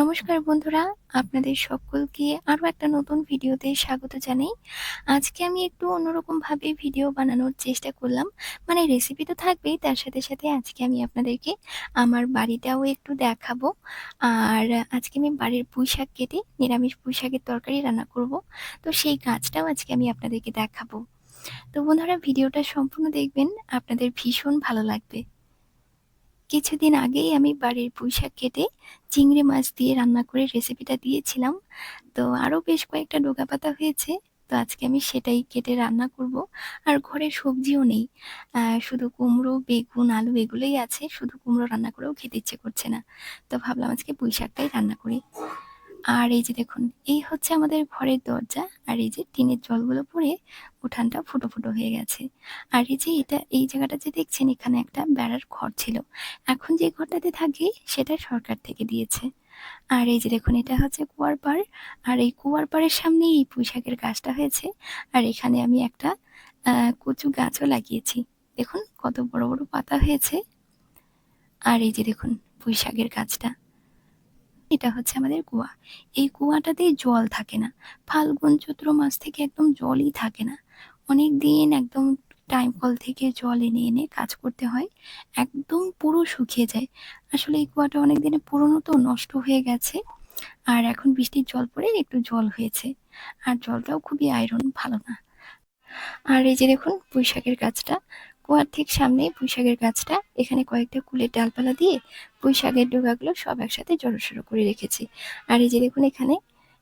নমস্কার বন্ধুরা, আপনাদের সকলকে আরও একটা নতুন ভিডিওতে স্বাগত জানাই। আজকে আমি একটু অন্যরকমভাবে ভিডিও বানানোর চেষ্টা করলাম। মানে রেসিপি তো থাকবেই, তার সাথে, সাথে আজকে আমি আপনাদেরকে আমার বাড়িটাও একটু দেখাবো। আর আজকে আমি বাড়ির পুঁইশাক কেটে নিরামিষ পুঁইশাকের তরকারি রান্না করব। তো সেই কাজটাও আজকে আমি আপনাদেরকে দেখাবো। তো বন্ধুরা ভিডিওটা সম্পূর্ণ দেখবেন, আপনাদের ভীষণ ভালো লাগবে। কিছুদিন আগেই আমি বাড়ির পুঁইশাক কেটে চিংড়ি মাছ দিয়ে রান্না করে রেসিপিটা দিয়েছিলাম। তো আরও বেশ কয়েকটা ডোকা পাতা হয়েছে। তো আজকে আমি সেটাই কেটে রান্না করব। আর ঘরে সবজিও নেই। শুধু কুমড়ো, বেগুন, আলু এগুলোই আছে। শুধু কুমড়ো রান্না করেও খেতে ইচ্ছে করছে না। তো ভাবলাম আজকে পুঁইশাকটাই রান্না করি। আর এই যে দেখুন, এই হচ্ছে আমাদের ঘরের দরজা। আর এই যে টিনের জলগুলো পড়ে উঠানটা ফুটো, ফুটো হয়ে গেছে। আর এই যে এটা এই জায়গাটা যে দেখছেন এখানে একটা বেড়ার ঘর ছিল। এখন যে ঘরটাতে থাকি সেটা সরকার থেকে দিয়েছে। আর এই যে দেখুন এটা হচ্ছে কুয়ার পাড়। আর এই কুয়ার পাড়ের সামনেই এই পুঁইশাকের গাছটা হয়েছে। আর এখানে আমি একটা কচু গাছও লাগিয়েছি। দেখুন কত বড়, বড় পাতা হয়েছে। আর এই যে দেখুন পুঁইশাকের গাছটা। এটা হচ্ছে আমাদের কুয়া। এই কুয়াটাতে জল থাকে না। ফাল্গুন, চৈত্র মাস থেকে একদম জলই থাকে না। অনেক দিন একদম টাইম কল থেকে জল এনে, এনে কাজ করতে হয়। একদম পুরো শুকিয়ে যায়। আসলে এই কুয়াটা অনেক দিনে পুরনো তো নষ্ট হয়ে গেছে। আর এখন বৃষ্টির জল পড়ে একটু জল হয়েছে। আর জলটাও খুবই আয়রন, ভালো না। আর এই যে দেখুন পুঁইশাকের গাছটা। কুয়ার ঠিক সামনেই পুঁইশাকের গাছটা। এখানে কয়েকটা কুলের ডালপালা দিয়ে পুঁইশাকের ডগাগুলো সব একসাথে জড়ো-সড়ো করে রেখেছি। আর এই যে দেখুন এখানে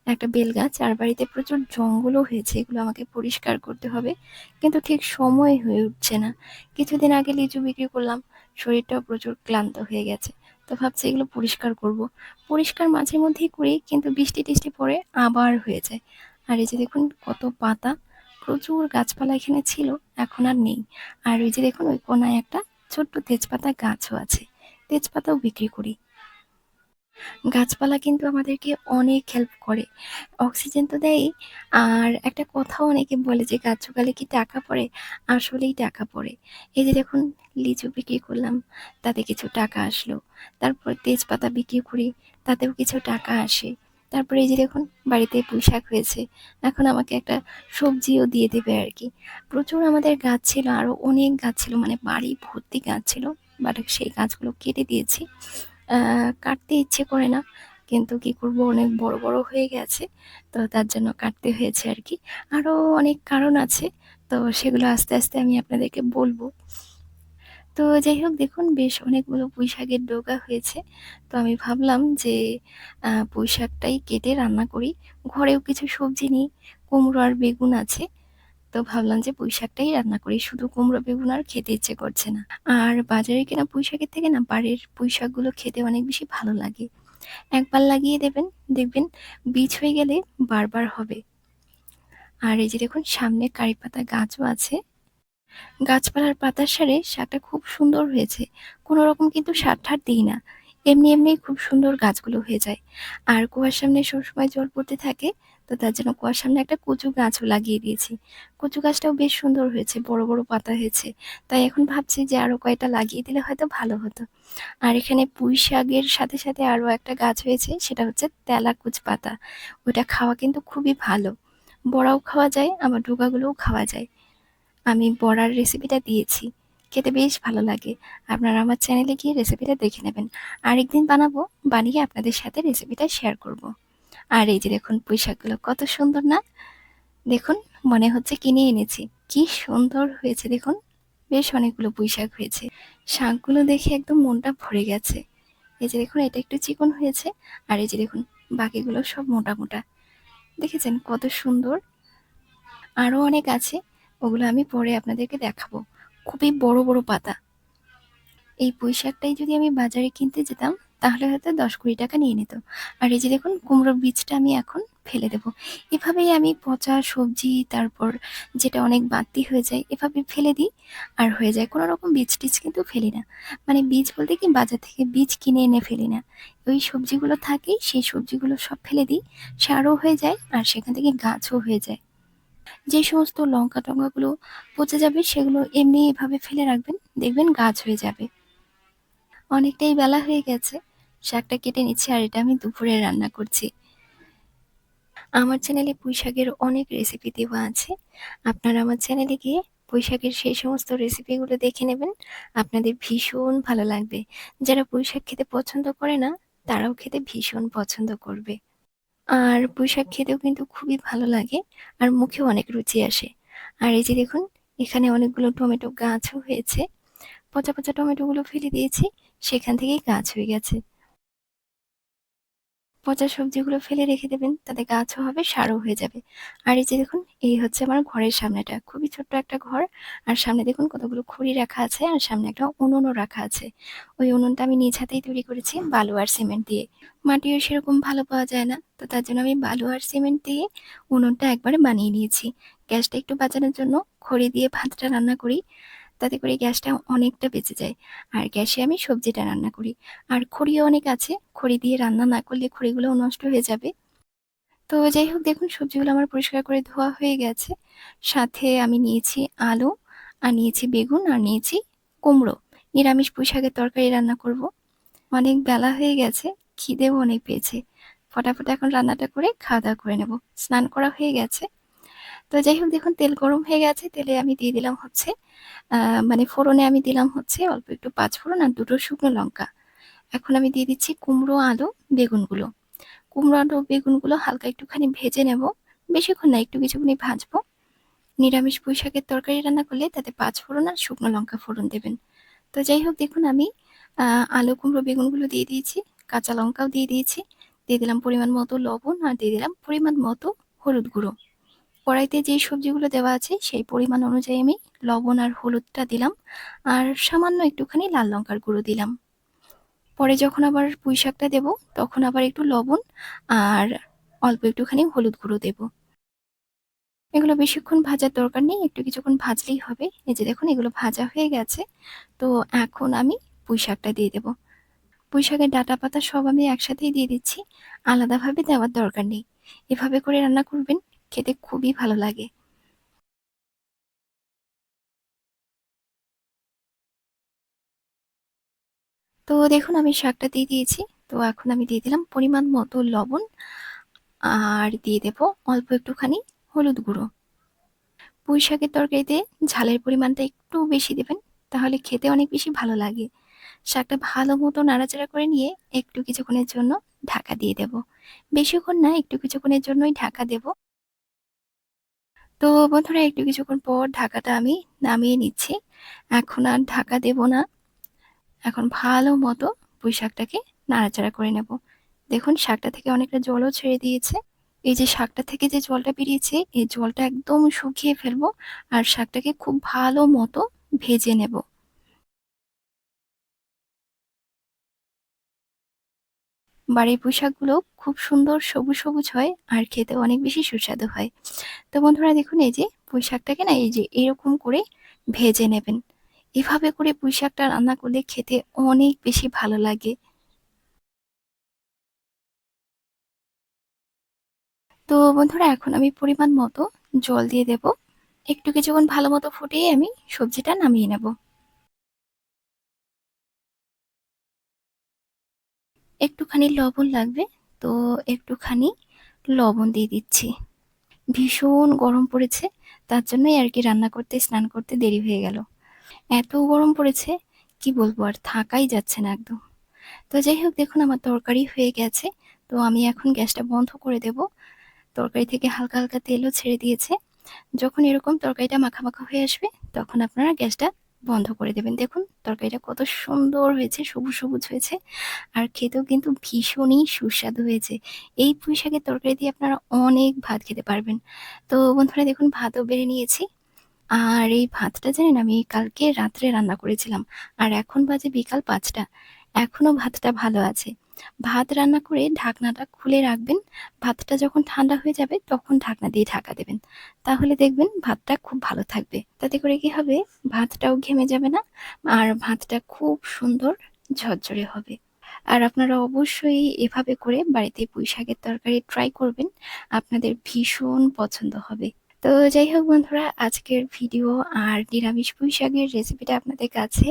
একটা বেল গাছ। আর বাড়িতে প্রচুর জঙ্গলও হয়েছে। এগুলো আমাকে পরিষ্কার করতে হবে। কিন্তু ঠিক সময় হয়ে উঠছে না। কিছুদিন আগে লিচু বিক্রি করলাম। শরীরটাও প্রচুর ক্লান্ত হয়ে গেছে। তো ভাবছি এগুলো পরিষ্কার করব। পরিষ্কার মাঝে মধ্যেই করি, কিন্তু বৃষ্টি-টিষ্টি পরে আবার হয়ে যায়। আর এই যে দেখুন কত পাতা। প্রচুর গাছপালা এখানে ছিল, এখন আর নেই। আর ওই যে দেখুন ওই কোনায় একটা ছোট্ট তেজপাতা গাছও আছে। তেজপাতাও বিক্রি করি। গাছপালা কিন্তু আমাদেরকে অনেক হেল্প করে। অক্সিজেন তো দেয়ই। আর একটা কথাও অনেকে বলে যে গাছ জোগালে কি টাকা পড়ে? আসলেই টাকা পড়ে। এই যে দেখুন লিচু বিক্রি করলাম, তাতে কিছু টাকা আসলো। তারপর তেজপাতা বিক্রি করি, তাতেও কিছু টাকা আসে। তারপরে এই যে দেখুন বাড়িতে পুঁইশাক হয়েছে। এখন আমাকে একটা সবজিও দিয়ে দেবে আর কি প্রচুর আমাদের গাছ ছিল, আরও অনেক গাছ ছিল মানে বাড়ি ভর্তি গাছ ছিল। বাট সেই গাছগুলো কেটে দিয়েছি। কাটতে ইচ্ছে করে না। কিন্তু কি করব অনেক বড়, বড় হয়ে গেছে। তো তার জন্য কাটতে হয়েছে আর কি আরও অনেক কারণ আছে। তো সেগুলো আস্তে, আস্তে আমি আপনাদেরকে বলব। তো যাই হোক দেখুন বেশ অনেকগুলো পুঁইশাকের ডগা হয়েছে। তো আমি ভাবলাম যে পুঁইশাকটাই কেটে রান্না করি। ঘরেও কিছু সবজি নিই কুমড়ো আর বেগুন আছে। তো ভাবলাম যে পুঁইশাকটাই রান্না করি। শুধু কুমড়ো, বেগুন আর খেতে ইচ্ছে করছে না। আর বাজারে কেনা পুঁইশাকের থেকে না বাড়ির পুঁইশাকগুলো খেতে অনেক বেশি ভালো লাগে। একবার লাগিয়ে দেবেন, দেখবেন বীজ হয়ে গেলে বারবার হবে। আর এই যে দেখুন সামনে কারিপাতা গাছও আছে। গাছপালার পাতার সারে শাকটা খুব সুন্দর হয়েছে। কোনো রকম কিন্তু সার-ঠার দিই না। এমনি, এমনি খুব সুন্দর গাছগুলো হয়ে যায়। আর কুয়ার সামনে সবসময় জল পড়তে থাকে। তো তার জন্য কুয়ার সামনে একটা কচু গাছও লাগিয়ে দিয়েছি। কচু গাছটাও বেশ সুন্দর হয়েছে, বড়, বড় পাতা হয়েছে। তাই এখন ভাবছি যে আরও কয়েকটা লাগিয়ে দিলে হয়তো ভালো হতো। আর এখানে পুঁইশাকের সাথে, সাথে আরও একটা গাছ হয়েছে সেটা হচ্ছে তেলাকুচ পাতা। ওটা খাওয়া কিন্তু খুবই ভালো। বড়াও খাওয়া যায়, আবার ডগাগুলোও খাওয়া যায়। আমি বড়ার রেসিপিটা দিয়েছি। খেতে বেশ ভালো লাগে। আপনারা আমার চ্যানেলে গিয়ে রেসিপিটা দেখে নেবেন। আরেকদিন বানাবো, বানিয়ে আপনাদের সাথে রেসিপিটা শেয়ার করব। আর এই যে দেখুন পুঁইশাকগুলো কত সুন্দর না? দেখুন মনে হচ্ছে কিনে এনেছি। কি সুন্দর হয়েছে দেখুন। বেশ অনেকগুলো পুঁইশাক হয়েছে। শাকগুলো দেখে একদম মনটা ভরে গেছে। এই যে দেখুন এটা একটু চিকন হয়েছে। আর এই যে দেখুন বাকিগুলো সব মোটা, মোটা। দেখেছেন কত সুন্দর? আরও অনেক আছে। ওগুলো আমি পরে আপনাদেরকে দেখাবো। খুবই বড়, বড় পাতা। এই পুঁইশাকটাই যদি আমি বাজারে কিনতে যেতাম তাহলে হয়তো দশ কুড়ি টাকা নিয়ে নিত। আর এই যে দেখুন কুমড়োর বীজটা আমি এখন ফেলে দেব। এভাবেই আমি পচা সবজি তারপর যেটা অনেক বাড়তি হয়ে যায় এভাবে ফেলে দিই আর হয়ে যায়। কোনো রকম বীজ-টিজ কিন্তু ফেলি না। মানে বীজ বলতে কি বাজার থেকে বীজ কিনে এনে ফেলি না। ওই সবজিগুলো থাকেই সেই সবজিগুলো সব ফেলে দিই। সারও হয়ে যায় আর সেখান থেকে গাছও হয়ে যায়। যে সমস্ত লঙ্কা-টঙ্কাগুলো পচে যাবে সেগুলো এমনি এভাবে ফেলে রাখবেন। দেখবেন গাছ হয়ে যাবে। অনেকটাই বেলা হয়ে গেছে। শাকটা কেটে নিচ্ছি আর এটা আমি দুপুরে রান্না করছি। আমার চ্যানেলে পুঁইশাকের অনেক রেসিপি দেওয়া আছে। আপনারা আমার চ্যানেলে গিয়ে পুঁইশাকের সেই সমস্ত রেসিপিগুলো দেখে নেবেন। আপনাদের ভীষণ ভালো লাগবে। যারা পুঁইশাক খেতে পছন্দ করে না, তারাও খেতে ভীষণ পছন্দ করবে। আর পুঁইশাক খেতেও কিন্তু খুবই ভালো লাগে আর মুখেও অনেক রুচি আসে। আর এই যে দেখুন এখানে অনেকগুলো টমেটো গাছও হয়েছে। পচা, পচা টমেটোগুলো ফেলে দিয়েছি, সেখান থেকেই গাছ হয়ে গেছে। পচা সবজিগুলো ফেলে রেখে দেবেন, তাতে গাছও হবে, সারও হয়ে যাবে। আর এই যে দেখুন, এই হচ্ছে আমার ঘরের সামনেটা। খুবই ছোট্ট একটা ঘর। আর সামনে দেখুন কতগুলো খড়ি রাখা আছে, আর সামনে একটা উনুনও রাখা আছে। ওই উনুনটা আমি নিজ হাতেই তৈরি করেছি, বালু আর সিমেন্ট দিয়ে। মাটিও সেরকম ভালো পাওয়া যায় না, তো তার জন্য আমি বালু আর সিমেন্ট দিয়ে উনুনটা একবারে বানিয়ে নিয়েছি। গ্যাসটা একটু বাঁচানোর জন্য খড়ি দিয়ে ভাতটা রান্না করি। তাতে করে গ্যাসটা অনেকটা বেঁচে যায়। আর গ্যাসে আমি সবজিটা রান্না করি। আর খড়িও অনেক আছে। খড়ি দিয়ে রান্না না করলে খড়িগুলোও নষ্ট হয়ে যাবে। তো যাই হোক, দেখুন সবজিগুলো আমার পরিষ্কার করে ধোয়া হয়ে গেছে। সাথে আমি নিয়েছি আলু, আর নিয়েছি বেগুন, আর নিয়েছি কুমড়ো। নিরামিষ পুঁই শাকের তরকারি রান্না করব। অনেক বেলা হয়ে গেছে, খিদেও অনেক পেয়েছে। ফটাফট এখন রান্নাটা করে খাওয়া দাওয়া করে নেব। স্নান করা হয়ে গেছে। তো যাই হোক, দেখুন, তেল গরম হয়ে গেছে, তেলে আমি দিয়ে দিলাম হচ্ছে মানে ফোড়নে আমি দিলাম হচ্ছে অল্প একটু পাঁচ ফোড়ন আর দুটো শুকনো লঙ্কা। এখন আমি দিয়ে দিচ্ছি কুমড়ো, আলু, বেগুনগুলো। কুমড়ো, আলু, বেগুনগুলো হালকা একটুখানি ভেজে নেব। বেশিক্ষণ না, একটু কিছুখানি ভাজবো। নিরামিষ পুঁই শাকের তরকারি রান্না করলে তাতে পাঁচ ফোড়ন আর শুকনো লঙ্কা ফোড়ন দেবেন। তো যাই হোক, দেখুন, আমি আলু, কুমড়ো, বেগুনগুলো দিয়ে দিয়েছি, কাঁচা লঙ্কাও দিয়ে দিয়েছি। দিয়ে দিলাম পরিমাণ মতো লবণ আর দিয়ে দিলাম পরিমাণ মতো হলুদ গুঁড়ো। কড়াইতে যে সবজিগুলো দেওয়া আছে, সেই পরিমাণ অনুযায়ী আমি লবণ আর হলুদটা দিলাম আর সামান্য একটুখানি লাল লঙ্কার গুঁড়ো দিলাম। পরে যখন আবার পুঁই শাকটা দেবো, তখন আবার একটু লবণ আর অল্প একটুখানি হলুদ গুঁড়ো দেব। এগুলো বেশিক্ষণ ভাজার দরকার নেই, একটু কিছুক্ষণ ভাজলেই হবে। এই যে দেখুন, এগুলো ভাজা হয়ে গেছে। তো এখন আমি পুঁই শাকটা দিয়ে দেবো। পুঁই শাকের ডাটা পাতা সব আমি একসাথেই দিয়ে দিচ্ছি। আলাদাভাবে দেওয়ার দরকার নেই। এভাবে করে রান্না করবেন খেতে খুবই ভালো লাগে। তো দেখুন, আমি শাকটা দিয়ে দিয়েছি। তো এখন আমি দিয়ে দিলাম পরিমাণ মতো লবণ। আর দিয়ে দেব অল্প একটুখানি হলুদ গুঁড়ো। পুঁই শাকের তরকারিতে ঝালের পরিমাণটা একটু বেশি দেবেন, তাহলে খেতে অনেক বেশি ভালো লাগে। শাকটা ভালো মতো নাড়াচাড়া করে নিয়ে একটু কিছুক্ষণের জন্য ঢাকা দিয়ে দেব। বেশিক্ষণ না, একটু কিছুক্ষণের জন্যই ঢাকা দেব। তো বন্ধুরা, একটু কিছুক্ষণ পর ঢাকাটা আমি নামিয়ে নিচ্ছি। এখন আর ঢাকা দেব না। এখন ভালো মতো পুঁই শাকটাকে নাড়াচাড়া করে নেব। দেখুন, শাকটা থেকে অনেকটা জলও ছেড়ে দিয়েছে। এই যে শাকটা থেকে যে জলটা বেরিয়েছে, এই জলটা একদম শুকিয়ে ফেলব আর শাকটাকে খুব ভালো মতো ভেজে নেব। বাড়ির পোশাকগুলো খুব সুন্দর সবুজ সবুজ হয় আর খেতে অনেক বেশি সুস্বাদু হয়। তো বন্ধুরা দেখুন, এই যে পুঁইশাকটাকে না, এই যে এরকম করে ভেজে নেবেন। এভাবে করে পুঁইশাকটা রান্না করলে খেতে অনেক বেশি ভালো লাগে। তো বন্ধুরা, এখন আমি পরিমাণ মতো জল দিয়ে দেব। একটু কিছুক্ষণ ভালো মতো ফুটিয়ে আমি সবজিটা নামিয়ে নেব। একটুখানি লবণ লাগবে, তো একটুখানি লবণ দিয়ে দিচ্ছি। ভীষণ গরম পড়েছে, তার জন্যই আর কি রান্না করতে, স্নান করতে দেরি হয়ে গেল। এত গরম পড়েছে, কি বলব, আর থাকাই যাচ্ছে না একদম। তো যাই হোক, দেখুন আমার তরকারি হয়ে গেছে, তো আমি এখন গ্যাসটা বন্ধ করে দেব। তরকারি থেকে হালকা হালকা তেলও ছেড়ে দিয়েছে। যখন এরকম তরকারিটা মাখা মাখা হয়ে আসবে, তখন আপনারা গ্যাসটা বন্ধ করে দেবেন। দেখুন, তরকারিটা কত সুন্দর হয়েছে, সবুজ সবুজ হয়েছে, আর খেতেও কিন্তু ভীষণই সুস্বাদু হয়েছে। এই পুঁই শাকের তরকারি দিয়ে আপনারা অনেক ভাত খেতে পারবেন। তো বন্ধুরা, দেখুন, ভাতও বেড়ে নিয়েছি। আর এই ভাতটা জানেন, আমি কালকে রাত্রে রান্না করেছিলাম। আর এখন বাজে বিকাল পাঁচটা। এখনও ভাতটা ভালো আছে। ভাত রান্না করে ঢাকনাটা খুলে রাখবেন। ভাতটা যখন ঠান্ডা হয়ে যাবে তখন ঢাকনা দিয়ে ঢাকা দেবেন। তাহলে দেখবেন ভাতটা খুব ভালো থাকবে। তাতে করে কি হবে? ভাতটাও ঘেমে যাবে না আর ভাতটা খুব সুন্দর ঝরঝরে হবে। আর আপনারা অবশ্যই এভাবে করে বাড়িতে পুঁই শাকের তরকারি ট্রাই করবেন। আপনাদের ভীষণ পছন্দ হবে। তো যাই হোক বন্ধুরা, আজকের ভিডিও আর নিরামিষ পুঁই শাকের রেসিপিটা আপনাদের কাছে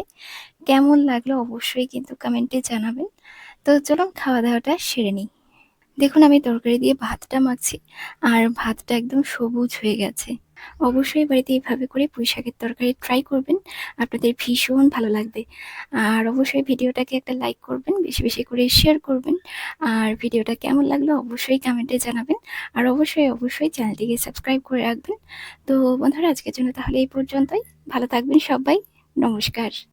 কেমন লাগল অবশ্যই কিন্তু কমেন্টে জানাবেন। তো চলুন খাওয়া-দাওয়াটা সেরে নিই। দেখুন আমি তরকারি দিয়ে ভাতটা মাখছি আর ভাতটা একদম সবুজ হয়ে গেছে। অবশ্যই বাড়িতে এভাবে করে পুঁইশাকের তরকারি ট্রাই করবেন। আপনাদের ভীষণ ভালো লাগবে। আর অবশ্যই ভিডিওটাকে একটা লাইক করবেন, বেশি, বেশি করে শেয়ার করবেন। আর ভিডিওটা কেমন লাগল অবশ্যই কমেন্টে জানাবেন। আর অবশ্যই, অবশ্যই চ্যানেলটিকে সাবস্ক্রাইব করে রাখবেন। তো বন্ধুরা আজকের জন্য তাহলে এই পর্যন্তই। ভালো থাকবেন সবাই। নমস্কার।